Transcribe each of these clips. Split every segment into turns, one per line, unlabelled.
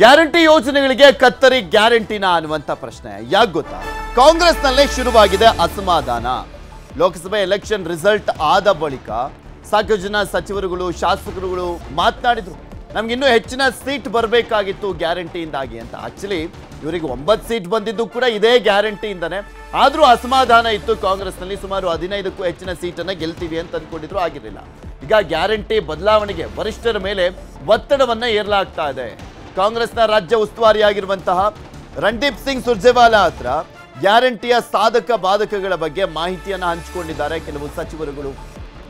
Guarantee ಯೋಜನೆಗಳಿಗೆ ಕತ್ತರಿ ಗ್ಯಾರಂಟಿನ ಅನ್ನುವಂಥ ಪ್ರಶ್ನೆ. ಯಾಕೆ ಗೊತ್ತಾ? ಕಾಂಗ್ರೆಸ್ನಲ್ಲೇ ಶುರುವಾಗಿದೆ ಅಸಮಾಧಾನ. ಲೋಕಸಭೆ ಎಲೆಕ್ಷನ್ ರಿಸಲ್ಟ್ ಆದ ಬಳಿಕ ಸಾಕಷ್ಟು ಜನ ಸಚಿವರುಗಳು, ಶಾಸಕರುಗಳು ಮಾತನಾಡಿದ್ರು. ನಮ್ಗೆ ಇನ್ನೂ ಹೆಚ್ಚಿನ ಸೀಟ್ ಬರಬೇಕಾಗಿತ್ತು ಗ್ಯಾರಂಟಿಯಿಂದಾಗಿ ಅಂತ. ಆಕ್ಚುಲಿ ಇವರಿಗೆ ಒಂಬತ್ತು ಸೀಟ್ ಬಂದಿದ್ದು ಕೂಡ ಇದೇ ಗ್ಯಾರಂಟಿಯಿಂದನೇ. ಆದರೂ ಅಸಮಾಧಾನ ಇತ್ತು ಕಾಂಗ್ರೆಸ್ನಲ್ಲಿ ಸುಮಾರು ಹದಿನೈದಕ್ಕೂ ಹೆಚ್ಚಿನ ಸೀಟನ್ನು ಗೆಲ್ತೀವಿ ಅಂತ ಅಂದ್ಕೊಂಡಿದ್ರು, ಆಗಿರಲಿಲ್ಲ. ಈಗ ಗ್ಯಾರಂಟಿ ಬದಲಾವಣೆಗೆ ವರಿಷ್ಠರ ಮೇಲೆ ಒತ್ತಡವನ್ನು ಏರಲಾಗ್ತಾ ಇದೆ. ಕಾಂಗ್ರೆಸ್ನ ರಾಜ್ಯ ಉಸ್ತುವಾರಿಯಾಗಿರುವಂತಹ ರಣದೀಪ್ ಸಿಂಗ್ ಸುರ್ಜೇವಾಲಾ ಹತ್ರ ಗ್ಯಾರಂಟಿಯ ಸಾಧಕ ಬಾಧಕಗಳ ಬಗ್ಗೆ ಮಾಹಿತಿಯನ್ನು ಹಂಚಿಕೊಂಡಿದ್ದಾರೆ ಕೆಲವು ಸಚಿವರುಗಳು.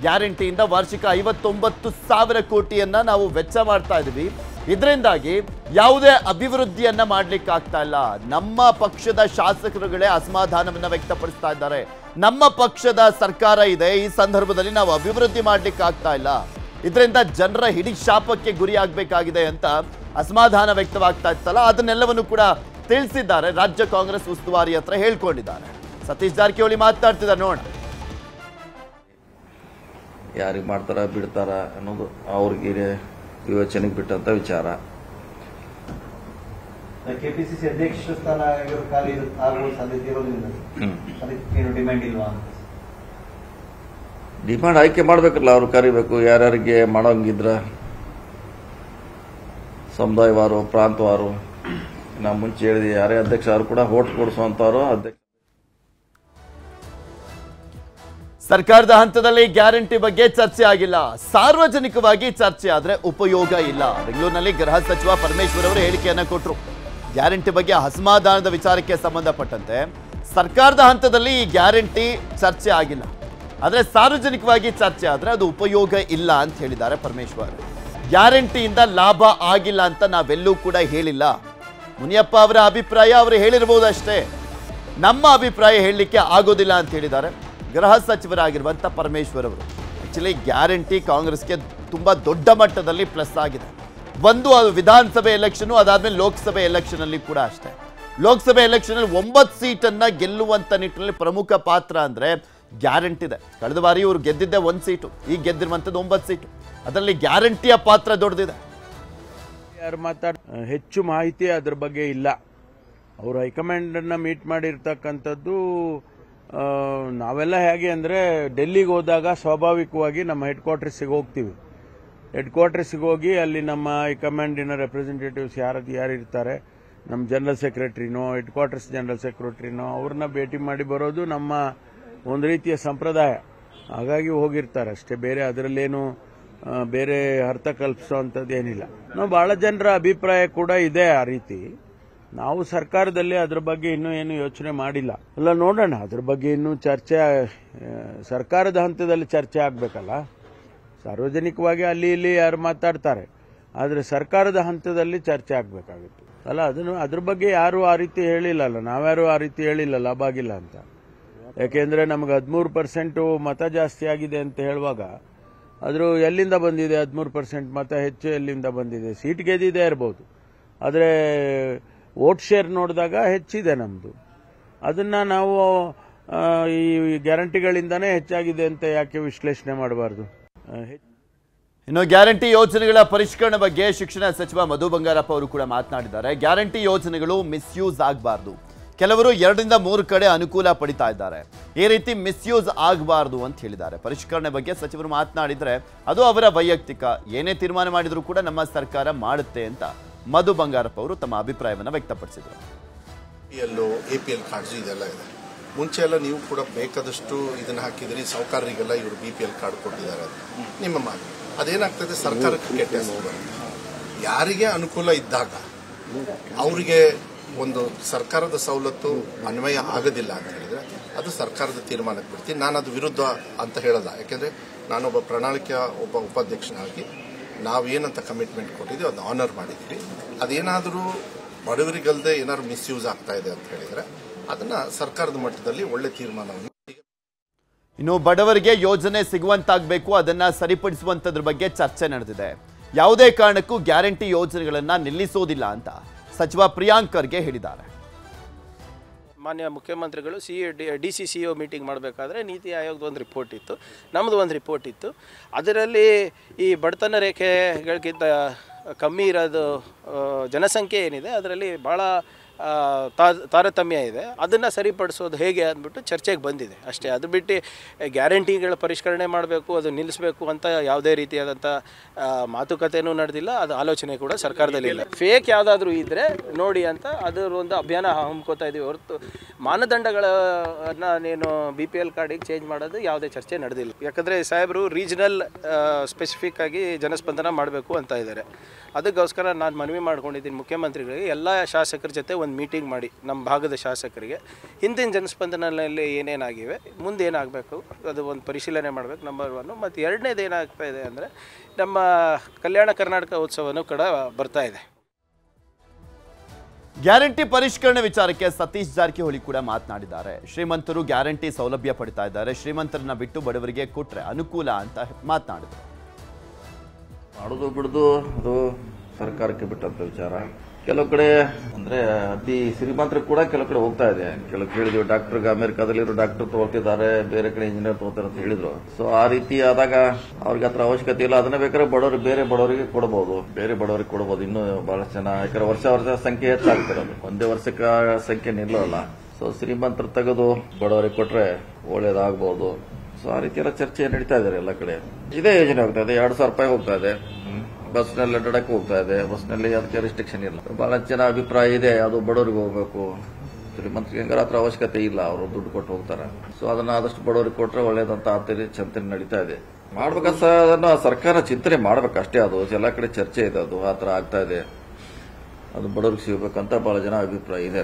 ಗ್ಯಾರಂಟಿಯಿಂದ ವಾರ್ಷಿಕ ಐವತ್ತೊಂಬತ್ತು ಸಾವಿರ ಕೋಟಿಯನ್ನ ನಾವು ವೆಚ್ಚ ಮಾಡ್ತಾ ಇದೀವಿ ಇದರಿಂದಾಗಿ ಯಾವುದೇ ಅಭಿವೃದ್ಧಿಯನ್ನ ಮಾಡ್ಲಿಕ್ಕೆ ಆಗ್ತಾ ಇಲ್ಲ. ನಮ್ಮ ಪಕ್ಷದ ಶಾಸಕರುಗಳೇ ಅಸಮಾಧಾನವನ್ನ ವ್ಯಕ್ತಪಡಿಸ್ತಾ ಇದ್ದಾರೆ. ನಮ್ಮ ಪಕ್ಷದ ಸರ್ಕಾರ ಇದೆ. ಈ ಸಂದರ್ಭದಲ್ಲಿ ನಾವು ಅಭಿವೃದ್ಧಿ ಮಾಡ್ಲಿಕ್ಕೆ ಆಗ್ತಾ ಇಲ್ಲ. ಇದರಿಂದ ಜನರ ಹಿಡಿ ಶಾಪಕ್ಕೆ ಗುರಿಯಾಗಬೇಕಾಗಿದೆ ಅಂತ ಅಸಮಾಧಾನ ವ್ಯಕ್ತವಾಗ್ತಾ ಇತ್ತಲ್ಲ ಅದನ್ನೆಲ್ಲವನ್ನು ಕೂಡ ತಿಳಿಸಿದ್ದಾರೆ. ರಾಜ್ಯ ಕಾಂಗ್ರೆಸ್ ಉಸ್ತುವಾರಿ ಹತ್ರ ಹೇಳ್ಕೊಂಡಿದ್ದಾರೆ. ಸತೀಶ್ ಜಾರಕಿಹೊಳಿ ಮಾತನಾಡ್ತಿದ್ದಾರೆ ನೋಡ
ಯಾರಿಗೆ ಮಾಡ್ತಾರ ಬಿಡ್ತಾರ ಅನ್ನೋದು ಅವ್ರಿಗೆ ವಿವೇಚನೆಗೆ ಬಿಟ್ಟಂತ ವಿಚಾರ.
ಕೆಪಿಸಿಸಿ ಅಧ್ಯಕ್ಷ ಸ್ಥಾನ ಖಾಲಿ ಆಗುವ ಸಾಧ್ಯತೆ ಇರೋದ್ರಿಂದ ಅದಕ್ಕೆ ಏನು ಡಿಮ್ಯಾಂಡ್ ಇಲ್ವಾ ಅಂತ.
ಡಿಮಾಂಡ್ ಆಯ್ಕೆ ಮಾಡ್ಬೇಕಲ್ಲ, ಅವ್ರು ಕರಿಬೇಕು, ಯಾರ್ಯಾರಿಗೆ ಮಾಡೋಂಗಿದ್ರ. ಸಮುದಾಯವಾರು, ಪ್ರಾಂತವಾರು. ನಾ ಮುಂಚೆ ಹೇಳಿದೆ ಯಾರೇ ಅಧ್ಯಕ್ಷ ಅವರು ಕೂಡ ಓಟ್ ಕೊಡಿಸುವಂತವ್ರು ಅಧ್ಯಕ್ಷ.
ಸರ್ಕಾರದ ಹಂತದಲ್ಲಿ ಗ್ಯಾರಂಟಿ ಬಗ್ಗೆ ಚರ್ಚೆ ಆಗಿಲ್ಲ. ಸಾರ್ವಜನಿಕವಾಗಿ ಚರ್ಚೆ ಆದ್ರೆ ಉಪಯೋಗ ಇಲ್ಲ. ಬೆಂಗಳೂರಿನಲ್ಲಿ ಗೃಹ ಸಚಿವ ಪರಮೇಶ್ವರ್ ಅವರು ಹೇಳಿಕೆಯನ್ನ ಕೊಟ್ಟರು ಗ್ಯಾರಂಟಿ ಬಗ್ಗೆ ಅಸಮಾಧಾನದ ವಿಚಾರಕ್ಕೆ ಸಂಬಂಧಪಟ್ಟಂತೆ ಸರ್ಕಾರದ ಹಂತದಲ್ಲಿ ಈ ಗ್ಯಾರಂಟಿ ಚರ್ಚೆ ಆಗಿಲ್ಲ. ಆದ್ರೆ ಸಾರ್ವಜನಿಕವಾಗಿ ಚರ್ಚೆ ಆದರೆ ಅದು ಉಪಯೋಗ ಇಲ್ಲ ಅಂತ ಹೇಳಿದ್ದಾರೆ ಪರಮೇಶ್ವರ್. ಗ್ಯಾರಂಟಿಯಿಂದ ಲಾಭ ಆಗಿಲ್ಲ ಅಂತ ನಾವೆಲ್ಲೂ ಕೂಡ ಹೇಳಿಲ್ಲ. ಮುನಿಯಪ್ಪ ಅವರ ಅಭಿಪ್ರಾಯ ಅವರು ಹೇಳಿರ್ಬೋದಷ್ಟೇ ನಮ್ಮ ಅಭಿಪ್ರಾಯ ಹೇಳಲಿಕ್ಕೆ ಆಗೋದಿಲ್ಲ ಅಂತ ಹೇಳಿದ್ದಾರೆ. ಗೃಹ ಸಚಿವರಾಗಿರುವಂಥ ಪರಮೇಶ್ವರ್ ಅವರು. ಆ್ಯಕ್ಚುಲಿ ಗ್ಯಾರಂಟಿ ಕಾಂಗ್ರೆಸ್ಗೆ ತುಂಬ ದೊಡ್ಡ ಮಟ್ಟದಲ್ಲಿ ಪ್ಲಸ್ ಆಗಿದೆ. ಒಂದು ಅದು ವಿಧಾನಸಭೆ ಎಲೆಕ್ಷನು, ಅದಾದಮೇಲೆ ಲೋಕಸಭೆ ಎಲೆಕ್ಷನಲ್ಲಿ ಕೂಡ ಅಷ್ಟೇ. ಲೋಕಸಭೆ ಎಲೆಕ್ಷನಲ್ಲಿ ಒಂಬತ್ತು ಸೀಟನ್ನು ಗೆಲ್ಲುವಂಥ ನಿಟ್ಟಿನಲ್ಲಿ ಪ್ರಮುಖ ಪಾತ್ರ ಅಂದ್ರೆ ಗ್ಯಾರಂಟಿ ಇದೆ. ಕಳೆದ ಬಾರಿ ಇವರು ಗೆದ್ದಿದ್ದೆ ಒಂದು ಸೀಟು, ಈಗ ಗೆದ್ದಿರುವಂಥದ್ದು ಒಂಬತ್ತು ಸೀಟು. ಅದರಲ್ಲಿ ಗ್ಯಾರಂಟಿಯ ಪಾತ್ರ ದೊಡ್ಡದಿದೆ.
ಯಾರು ಮಾತಾಡ ಹೆಚ್ಚು ಮಾಹಿತಿ ಅದ್ರ ಬಗ್ಗೆ ಇಲ್ಲ. ಅವರು ಹೈಕಮಾಂಡನ್ನು ಮೀಟ್ ಮಾಡಿರ್ತಕ್ಕಂಥದ್ದು ನಾವೆಲ್ಲ ಹೇಗೆ ಅಂದರೆ, ಡೆಲ್ಲಿಗೆ ಹೋದಾಗ ಸ್ವಾಭಾವಿಕವಾಗಿ ನಮ್ಮ ಹೆಡ್ ಕ್ವಾರ್ಟರ್ಸಿಗೆ ಹೋಗ್ತೀವಿ. ಹೆಡ್ ಕ್ವಾರ್ಟರ್ಸಿಗೆ ಹೋಗಿ ಅಲ್ಲಿ ನಮ್ಮ ಹೈಕಮಾಂಡಿನ ರೆಪ್ರೆಸೆಂಟೇಟಿವ್ಸ್ ಯಾರು ಯಾರು ಇರ್ತಾರೆ, ನಮ್ಮ ಜನರಲ್ ಸೆಕ್ರೆಟ್ರಿನೋ ಹೆಡ್ ಕ್ವಾರ್ಟರ್ಸ್ ಜನರಲ್ ಸೆಕ್ರೆಟ್ರಿನೋ ಅವ್ರನ್ನ ಭೇಟಿ ಮಾಡಿ ಬರೋದು ನಮ್ಮ ಒಂದು ರೀತಿಯ ಸಂಪ್ರದಾಯ. ಹಾಗಾಗಿ ಹೋಗಿರ್ತಾರೆ ಅಷ್ಟೇ. ಬೇರೆ ಅದರಲ್ಲೇನು ಬೇರೆ ಅರ್ಥ ಕಲ್ಪಿಸೋವಂಥದ್ದು ಏನಿಲ್ಲ. ನಾವು ಬಹಳ ಜನರ ಅಭಿಪ್ರಾಯ ಕೂಡ ಇದೆ ಆ ರೀತಿ. ನಾವು ಸರ್ಕಾರದಲ್ಲಿ ಅದ್ರ ಬಗ್ಗೆ ಇನ್ನೂ ಏನು ಯೋಚನೆ ಮಾಡಿಲ್ಲ. ಅಲ್ಲ, ನೋಡೋಣ. ಅದ್ರ ಬಗ್ಗೆ ಇನ್ನೂ ಚರ್ಚೆ ಸರ್ಕಾರದ ಹಂತದಲ್ಲಿ ಚರ್ಚೆ ಆಗಬೇಕಲ್ಲ. ಸಾರ್ವಜನಿಕವಾಗಿ ಅಲ್ಲಿ ಇಲ್ಲಿ ಯಾರು ಮಾತಾಡ್ತಾರೆ. ಆದರೆ ಸರ್ಕಾರದ ಹಂತದಲ್ಲಿ ಚರ್ಚೆ ಆಗಬೇಕಾಗುತ್ತೆ. ಅಲ್ಲ, ಅದನ್ನು, ಅದ್ರ ಬಗ್ಗೆ ಯಾರೂ ಆ ರೀತಿ ಹೇಳಿಲ್ಲಲ್ಲ. ನಾವ್ಯಾರು ಆ ರೀತಿ ಹೇಳಿಲ್ಲ ಲಾಭ ಆಗಿಲ್ಲ ಅಂತ. ಯಾಕೆಂದ್ರೆ ನಮ್ಗೆ ಹದಿಮೂರು ಪರ್ಸೆಂಟು ಮತ ಜಾಸ್ತಿ ಆಗಿದೆ ಅಂತ ಹೇಳುವಾಗ, ಆದರೂ ಎಲ್ಲಿಂದ ಬಂದಿದೆ ಹದಿಮೂರು ಪರ್ಸೆಂಟ್ ಮತ? ಹೆಚ್ಚು ಎಲ್ಲಿಂದ ಬಂದಿದೆ? ಸೀಟ್ ಗೆದ್ದಿದೆ ಇರ್ಬೋದು. ಆದರೆ ವೋಟ್ ಶೇರ್ ನೋಡಿದಾಗ ಹೆಚ್ಚಿದೆ ನಮ್ಮದು ಅದನ್ನು ನಾವು ಈ ಗ್ಯಾರಂಟಿಗಳಿಂದನೇ ಹೆಚ್ಚಾಗಿದೆ ಅಂತ ಯಾಕೆ ವಿಶ್ಲೇಷಣೆ ಮಾಡಬಾರ್ದು?
ಇನ್ನು ಗ್ಯಾರಂಟಿ ಯೋಜನೆಗಳ ಪರಿಷ್ಕರಣೆ ಬಗ್ಗೆ ಶಿಕ್ಷಣ ಸಚಿವ ಮಧು ಬಂಗಾರಪ್ಪ ಅವರು ಕೂಡ ಮಾತನಾಡಿದ್ದಾರೆ. ಗ್ಯಾರಂಟಿ ಯೋಜನೆಗಳು ಮಿಸ್ಯೂಸ್ ಆಗಬಾರ್ದು. ಕೆಲವರು ಎರಡರಿಂದ ಮೂರು ಕಡೆ ಅನುಕೂಲ ಪಡಿತಾ ಇದ್ದಾರೆ. ಈ ರೀತಿ ಮಿಸ್ಯೂಸ್ ಆಗಬಾರ್ದು ಅಂತ ಹೇಳಿದ್ದಾರೆ. ಪರಿಷ್ಕರಣೆ ಬಗ್ಗೆ ಸಚಿವರು ಮಾತನಾಡಿದರೆ ಅದು ಅವರ ವೈಯಕ್ತಿಕ, ಏನೇ ತೀರ್ಮಾನ ಮಾಡಿದರೂ ಕೂಡ ನಮ್ಮ ಸರ್ಕಾರ ಮಾಡುತ್ತೆ ಅಂತ ಮಧು ಬಂಗಾರಪ್ಪ ಅವರು ತಮ್ಮ ಅಭಿಪ್ರಾಯವನ್ನು ವ್ಯಕ್ತಪಡಿಸಿದರು.
ಎ ಪಿ ಎಲ್ ಇದೆಲ್ಲ ಇದೆ. ಮುಂಚೆ ಎಲ್ಲ ನೀವು ಕೂಡ ಬೇಕಾದಷ್ಟು ಇದನ್ನ ಹಾಕಿದ್ರಿ ಸಾಹುಕಾರರಿಗೆಲ್ಲ ಇವರು ಬಿ ಪಿ ಎಲ್ ಕಾರ್ಡ್ ಕೊಟ್ಟಿದ್ದಾರೆ ಅಂತ. ನಿಮ್ಮ ಮಾತು. ಅದೇನಾಗ್ತದೆ, ಸರ್ಕಾರಕ್ಕೆ ಕೆಟ್ಟ ಯಾರಿಗೆ ಅನುಕೂಲ ಇದ್ದಾಗ, ಅವರಿಗೆ ಒಂದು ಸರ್ಕಾರದ ಸವಲತ್ತು ಅನ್ವಯ ಆಗೋದಿಲ್ಲ ಅಂತ ಹೇಳಿದ್ರೆ ಅದು ಸರ್ಕಾರದ ತೀರ್ಮಾನಕ್ಕೆ ಬಿಡ್ತೀನಿ ನಾನು ಅದು ವಿರುದ್ಧ ಅಂತ ಹೇಳಲ್ಲ. ಯಾಕೆಂದ್ರೆ ನಾನೊಬ್ಬ ಪ್ರಣಾಳಿಕೆಯ ಒಬ್ಬ ಉಪಾಧ್ಯಕ್ಷನಾಗಿ ನಾವೇನಂತ ಕಮಿಟ್ಮೆಂಟ್ ಕೊಟ್ಟಿದ್ದೀವಿ ಅದನ್ನ ಆನರ್ ಮಾಡಿದ್ದೀವಿ. ಅದೇನಾದರೂ ಬಡವರಿಗಲ್ಲದೆ ಏನಾದ್ರು ಮಿಸ್ಯೂಸ್ ಆಗ್ತಾ ಇದೆ ಅಂತ ಹೇಳಿದರೆ ಅದನ್ನ ಸರ್ಕಾರದ ಮಟ್ಟದಲ್ಲಿ ಒಳ್ಳೆ ತೀರ್ಮಾನವನ್ನು
ಇನ್ನು ಬಡವರಿಗೆ ಯೋಜನೆ ಸಿಗುವಂತಾಗಬೇಕು, ಅದನ್ನ ಸರಿಪಡಿಸುವಂತದ್ರ ಬಗ್ಗೆ ಚರ್ಚೆ ನಡೆದಿದೆ. ಯಾವುದೇ ಕಾರಣಕ್ಕೂ ಗ್ಯಾರಂಟಿ ಯೋಜನೆಗಳನ್ನು ನಿಲ್ಲಿಸೋದಿಲ್ಲ ಅಂತ. ಸಚಿವ ಪ್ರಿಯಾಂಕ್ ಖರ್ಗೆ ಹೇಳಿದ್ದಾರೆ.
ಮಾನ್ಯ ಮುಖ್ಯಮಂತ್ರಿಗಳು, C D C C O meeting ಮಾಡಬೇಕಾದ್ರೆ ನೀತಿ ಆಯೋಗದ ಒಂದು ರಿಪೋರ್ಟ್ ಇತ್ತು. ನಮ್ಮದು ಒಂದು ರಿಪೋರ್ಟ್ ಇತ್ತು. ಅದರಲ್ಲಿ ಈ ಬಡತನ ರೇಖೆಗಳಿಗಿಂತ ಕಮ್ಮಿ ಇರೋದು ಜನಸಂಖ್ಯೆ ಏನಿದೆ, ಅದರಲ್ಲಿ ಭಾಳ ತಾರತಮ್ಯ ಇದೆ. ಅದನ್ನು ಸರಿಪಡಿಸೋದು ಹೇಗೆ ಅಂದ್ಬಿಟ್ಟು ಚರ್ಚೆಗೆ ಬಂದಿದೆ. ಅಷ್ಟೇ, ಅದು ಬಿಟ್ಟು ಗ್ಯಾರಂಟಿಗಳ ಪರಿಷ್ಕರಣೆ ಮಾಡಬೇಕು, ಅದು ನಿಲ್ಲಿಸಬೇಕು ಅಂತ ಯಾವುದೇ ರೀತಿಯಾದಂಥ ಮಾತುಕತೆಯೂ ನಡೆದಿಲ್ಲ. ಅದು ಆಲೋಚನೆ ಕೂಡ ಸರ್ಕಾರದಲ್ಲಿ ಇಲ್ಲ. ಫೇಕ್ ಯಾವುದಾದ್ರೂ ಇದ್ದರೆ ನೋಡಿ ಅಂತ ಅದರ ಒಂದು ಅಭಿಯಾನ ಹಮ್ಮಿಕೊತಾ ಇದೀವಿ. ಹೊರತು ಮಾನದಂಡಗಳನ್ನ ನೀನು ಬಿ ಪಿ ಎಲ್ ಕಾರ್ಡಿಗೆ ಚೇಂಜ್ ಮಾಡೋದು ಯಾವುದೇ ಚರ್ಚೆ ನಡೆದಿಲ್ಲ. ಯಾಕಂದರೆ ಸಾಹೇಬರು ರೀಜನಲ್ ಸ್ಪೆಸಿಫಿಕ್ ಆಗಿ ಜನಸ್ಪಂದನ ಮಾಡಬೇಕು ಅಂತ ಇದ್ದಾರೆ. ಅದಕ್ಕೋಸ್ಕರ ನಾನು ಮನವಿ ಮಾಡ್ಕೊಂಡಿದ್ದೀನಿ ಮುಖ್ಯಮಂತ್ರಿಗಳಿಗೆ. ಎಲ್ಲ ಶಾಸಕರ ಜೊತೆ ಒಂದು ಮೀಟಿಂಗ್ ಮಾಡಿ ನಮ್ಮ ಭಾಗದ ಶಾಸಕರಿಗೆ. ಹಿಂದಿನ ಜನಸ್ಪಂದನಲ್ಲಿ ಏನೇನಾಗಿವೆ ಮುಂದೆ ಏನಾಗಬೇಕು ಅದು ಒಂದು ಪರಿಶೀಲನೆ ಮಾಡಬೇಕು ನಂಬರ್ ಒನ್ನು ಮತ್ತು ಎರಡನೇದು ಏನಾಗ್ತಾ ಇದೆ ಅಂದರೆ ನಮ್ಮ ಕಲ್ಯಾಣ ಕರ್ನಾಟಕ ಉತ್ಸವನೂ ಕೂಡ ಬರ್ತಾ ಇದೆ.
ಗ್ಯಾರಂಟಿ ಪರಿಷ್ಕರಣೆ ವಿಚಾರಕ್ಕೆ ಸತೀಶ್ ಜಾರಕಿಹೊಳಿ ಕೂಡ ಮಾತನಾಡಿದ್ದಾರೆ. ಶ್ರೀಮಂತರು ಗ್ಯಾರಂಟಿ ಸೌಲಭ್ಯ ಪಡಿತಾ ಇದ್ದಾರೆ. ಶ್ರೀಮಂತರನ್ನ ಬಿಟ್ಟು ಬಡವರಿಗೆ ಕೊಟ್ಟರೆ ಅನುಕೂಲ ಅಂತ ಮಾತನಾಡಿದರು.
ಮಾಡೋದು ಬಿಡೋದು ಅದು ಸರ್ಕಾರಕ್ಕೆ ಬಿಟ್ಟಂಥ ವಿಚಾರ. ಕೆಲವು ಕಡೆ ಅಂದ್ರೆ ಅತಿ ಶ್ರೀಮಂತರು ಕೂಡ ಕೆಲವು ಕಡೆ ಹೋಗ್ತಾ ಇದೆ. ಕೆಲವು ಕೇಳಿದ್ವಿ, ಡಾಕ್ಟರ್ ಅಮೆರಿಕಾದಲ್ಲಿರೋ ಡಾಕ್ಟರ್ ತಗೊಳ್ತಿದ್ದಾರೆ, ಬೇರೆ ಕಡೆ ಇಂಜಿನಿಯರ್ ತಗೋತಾರೆ ಅಂತ ಹೇಳಿದ್ರು. ಸೊ ಆ ರೀತಿ ಆದಾಗ ಅವ್ರಿಗೆ ಹತ್ರ ಅವಶ್ಯಕತೆ ಇಲ್ಲ. ಅದನ್ನ ಬೇಕಾದ್ರೆ ಬಡವರು ಬೇರೆ ಬಡವರಿಗೆ ಕೊಡಬಹುದು ಬೇರೆ ಬಡವರಿಗೆ ಕೊಡಬಹುದು ಇನ್ನು ಬಹಳ ಜನ, ಯಾಕಂದ್ರೆ ವರ್ಷ ವರ್ಷ ಸಂಖ್ಯೆ ಹೆಚ್ಚಾಗ್ತಿರೋದು ಒಂದೇ ವರ್ಷಕ್ಕೆ ಸಂಖ್ಯೆ ನಿಲ್ಲಲ್ಲ. ಸೊ ಶ್ರೀಮಂತರು ತೆಗೆದು ಬಡವರಿಗೆ ಕೊಟ್ರೆ ಒಳ್ಳೇದಾಗಬಹುದು ಸೊ ಆ ರೀತಿ ಎಲ್ಲ ಚರ್ಚೆ ನಡೀತಾ ಇದ್ದಾರೆ ಎಲ್ಲ ಕಡೆ. ಇದೇ ಯೋಜನೆ ಹೋಗ್ತಾ ಇದೆ. ಎರಡು ಸಾವಿರ ರೂಪಾಯಿ ಹೋಗ್ತಾ ಇದೆ. ಬಸ್ನಲ್ಲಿ ಅಡ್ಡಾಡಕ್ಕೆ ಹೋಗ್ತಾ ಇದೆ. ಬಸ್ನಲ್ಲಿ ಅದಕ್ಕೆ ರಿಸ್ಟ್ರಿಕ್ಷನ್ ಇಲ್ಲ. ಬಹಳ ಜನ ಅಭಿಪ್ರಾಯ ಇದೆ. ಅದು ಬಡವರಿಗೆ ಹೋಗ್ಬೇಕು. ಶ್ರೀಮಂತರಿಗೆ ಹೆಂಗಾರ ಹತ್ರ ಅವಶ್ಯಕತೆ ಇಲ್ಲ. ಅವರು ದುಡ್ಡು ಕೊಟ್ಟು ಹೋಗ್ತಾರೆ. ಸೊ ಅದನ್ನ ಆದಷ್ಟು ಬಡವರಿಗೆ ಕೊಟ್ಟರೆ ಒಳ್ಳೇದಂತ ರೀತಿ ಚಿಂತನೆ ನಡೀತಾ ಇದೆ. ಮಾಡ್ಬೇಕಂತ ಅದನ್ನ ಸರ್ಕಾರ ಚಿಂತನೆ ಮಾಡ್ಬೇಕು ಅಷ್ಟೇ ಅದು ಎಲ್ಲ ಕಡೆ ಚರ್ಚೆ ಇದೆ. ಅದು ಆ ಥರ ಆಗ್ತಾ ಇದೆ. ಅದು ಬಡವರಿಗೆ ಸಿಗಬೇಕಂತ ಬಹಳ ಜನ ಅಭಿಪ್ರಾಯ ಇದೆ.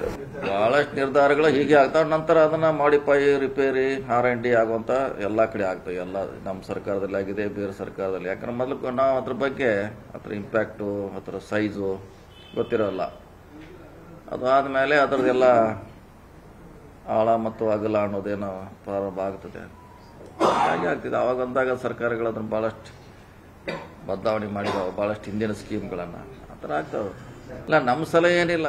ಬಹಳಷ್ಟು ನಿರ್ಧಾರಗಳು ಹೀಗೆ ಆಗ್ತಾವೆ. ನಂತರ ಅದನ್ನ modify repair R N D ಆಗುವಂಥ ಎಲ್ಲಾ ಕಡೆ ಆಗ್ತವೆ. ಎಲ್ಲ ನಮ್ಮ ಸರ್ಕಾರದಲ್ಲಿ ಆಗಿದೆ, ಬೇರೆ ಸರ್ಕಾರದಲ್ಲಿ. ಯಾಕಂದ್ರೆ ಮೊದಲು ನಾವು ಅದ್ರ ಬಗ್ಗೆ ಅದರ ಇಂಪ್ಯಾಕ್ಟು ಅದರ ಸೈಜು ಗೊತ್ತಿರೋಲ್ಲ. ಅದು ಆದಮೇಲೆ ಅದರದ್ದೆಲ್ಲ ಆಳ ಮತ್ತು ಅಗಲ ಅನ್ನೋದೇನೋ ಪ್ರಾರಂಭ ಆಗ್ತದೆ. ಹಾಗೆ ಆಗ್ತಿದೆ. ಅವಾಗ ಅಂದಾಗ ಸರ್ಕಾರಗಳು ಅದನ್ನ ಬಹಳಷ್ಟು ಬದಲಾವಣೆ ಮಾಡಿದಾವೆ. ಬಹಳಷ್ಟು ಹಿಂದಿನ ಸ್ಕೀಮ್ಗಳನ್ನು ಆ ಥರ ಆಗ್ತಾವೆ. ಇಲ್ಲ ನಮ್ಮ ಸಲಹೆ ಏನಿಲ್ಲ